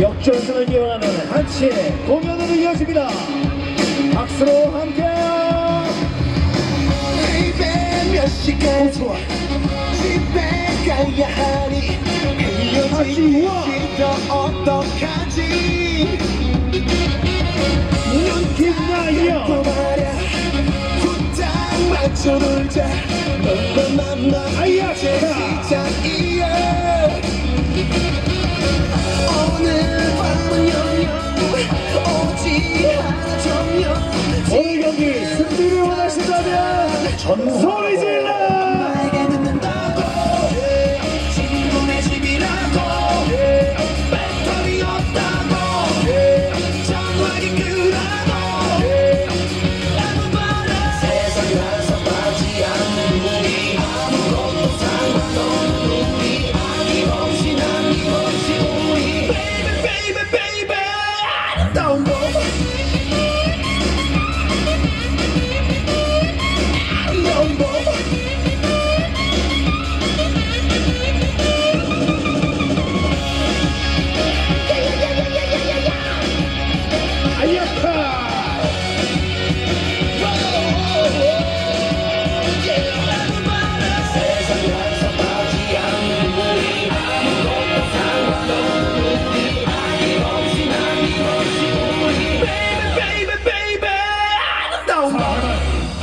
역전승을 기원하는 한치의 공연으로 이어집니다. 박수로. Baby 몇 시간. 집에 가야 하니 헤어지기 어떡하지 말야 후딱 맞춰 놀자 너만 만나. 시작이야 경기 승리를 원하신다면 전소리 질러!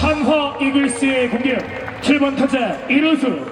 한화 이글스의 공격 7번 타자 이루수